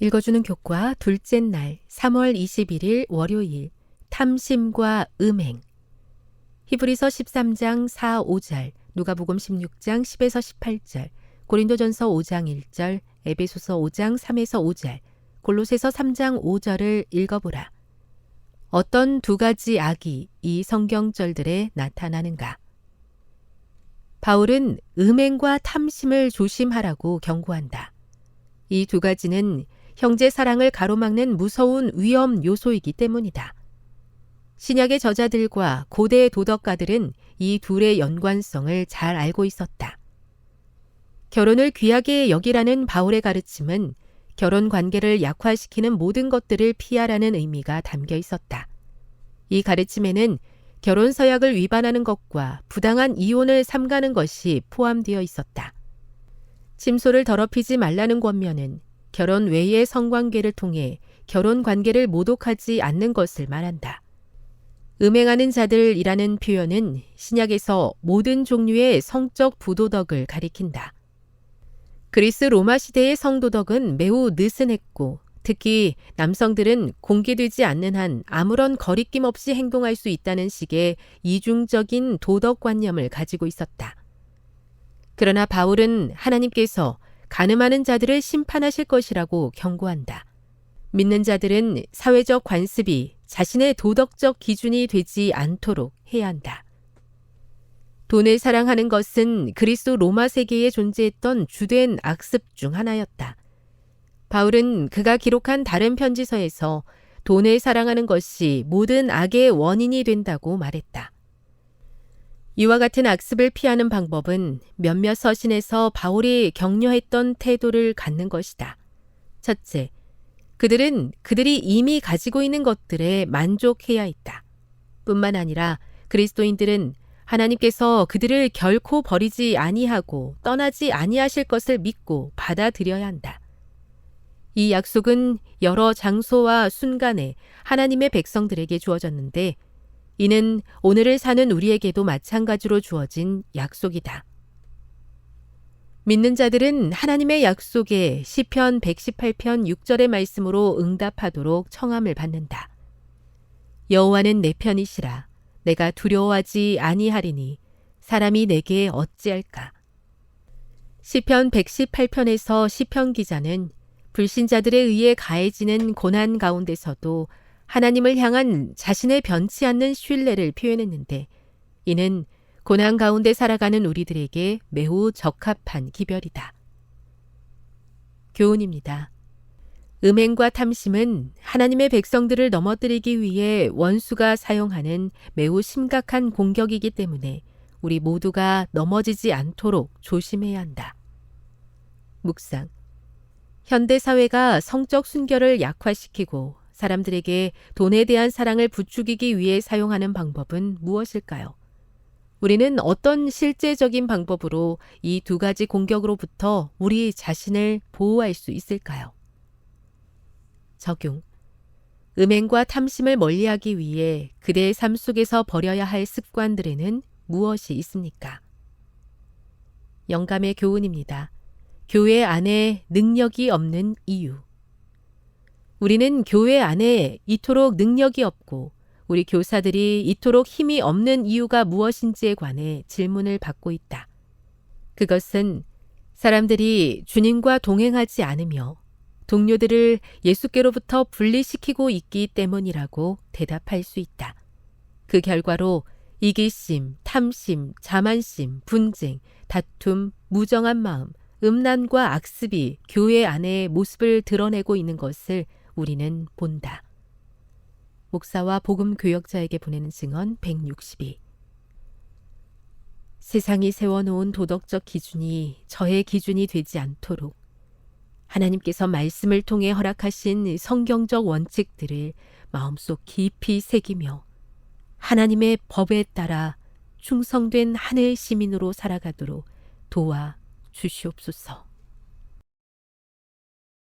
읽어주는 교과 둘째 날 3월 21일 월요일 탐심과 음행 히브리서 13장 4, 5절 누가복음 16장 10에서 18절 고린도전서 5장 1절 에베소서 5장 3에서 5절 골로새서 3장 5절을 읽어보라. 어떤 두 가지 악이 이 성경절들에 나타나는가? 바울은 음행과 탐심을 조심하라고 경고한다. 이 두 가지는 형제 사랑을 가로막는 무서운 위험 요소이기 때문이다. 신약의 저자들과 고대 도덕가들은 이 둘의 연관성을 잘 알고 있었다. 결혼을 귀하게 여기라는 바울의 가르침은 결혼 관계를 약화시키는 모든 것들을 피하라는 의미가 담겨 있었다. 이 가르침에는 결혼 서약을 위반하는 것과 부당한 이혼을 삼가는 것이 포함되어 있었다. 침소를 더럽히지 말라는 권면은 결혼 외의 성관계를 통해 결혼 관계를 모독하지 않는 것을 말한다. 음행하는 자들이라는 표현은 신약에서 모든 종류의 성적 부도덕을 가리킨다. 그리스 로마 시대의 성도덕은 매우 느슨했고 특히 남성들은 공개되지 않는 한 아무런 거리낌 없이 행동할 수 있다는 식의 이중적인 도덕관념을 가지고 있었다. 그러나 바울은 하나님께서 가늠하는 자들을 심판하실 것이라고 경고한다. 믿는 자들은 사회적 관습이 자신의 도덕적 기준이 되지 않도록 해야 한다. 돈을 사랑하는 것은 그리스도 로마 세계에 존재했던 주된 악습 중 하나였다. 바울은 그가 기록한 다른 편지서에서 돈을 사랑하는 것이 모든 악의 원인이 된다고 말했다. 이와 같은 악습을 피하는 방법은 몇몇 서신에서 바울이 격려했던 태도를 갖는 것이다. 첫째, 그들은 그들이 이미 가지고 있는 것들에 만족해야 했다. 뿐만 아니라 그리스도인들은 하나님께서 그들을 결코 버리지 아니하고 떠나지 아니하실 것을 믿고 받아들여야 한다. 이 약속은 여러 장소와 순간에 하나님의 백성들에게 주어졌는데 이는 오늘을 사는 우리에게도 마찬가지로 주어진 약속이다. 믿는 자들은 하나님의 약속에 시편 118편 6절의 말씀으로 응답하도록 청함을 받는다. 여호와는 내 편이시라 내가 두려워하지 아니하리니 사람이 내게 어찌할까? 시편 118편에서 시편 기자는 불신자들에 의해 가해지는 고난 가운데서도 하나님을 향한 자신의 변치 않는 신뢰를 표현했는데 이는 고난 가운데 살아가는 우리들에게 매우 적합한 기별이다. 교훈입니다. 음행과 탐심은 하나님의 백성들을 넘어뜨리기 위해 원수가 사용하는 매우 심각한 공격이기 때문에 우리 모두가 넘어지지 않도록 조심해야 한다. 묵상. 현대 사회가 성적 순결을 약화시키고 사람들에게 돈에 대한 사랑을 부추기기 위해 사용하는 방법은 무엇일까요? 우리는 어떤 실제적인 방법으로 이 두 가지 공격으로부터 우리 자신을 보호할 수 있을까요? 적용. 음행과 탐심을 멀리하기 위해 그대의 삶 속에서 버려야 할 습관들에는 무엇이 있습니까? 영감의 교훈입니다. 교회 안에 능력이 없는 이유. 우리는 교회 안에 이토록 능력이 없고 우리 교사들이 이토록 힘이 없는 이유가 무엇인지에 관해 질문을 받고 있다. 그것은 사람들이 주님과 동행하지 않으며 동료들을 예수께로부터 분리시키고 있기 때문이라고 대답할 수 있다. 그 결과로 이기심, 탐심, 자만심, 분쟁, 다툼, 무정한 마음, 음란과 악습이 교회 안에 모습을 드러내고 있는 것을 우리는 본다. 목사와 복음 교역자에게 보내는 증언 162. 세상이 세워놓은 도덕적 기준이 저의 기준이 되지 않도록 하나님께서 말씀을 통해 허락하신 성경적 원칙들을 마음속 깊이 새기며 하나님의 법에 따라 충성된 하늘 시민으로 살아가도록 도와 주시옵소서.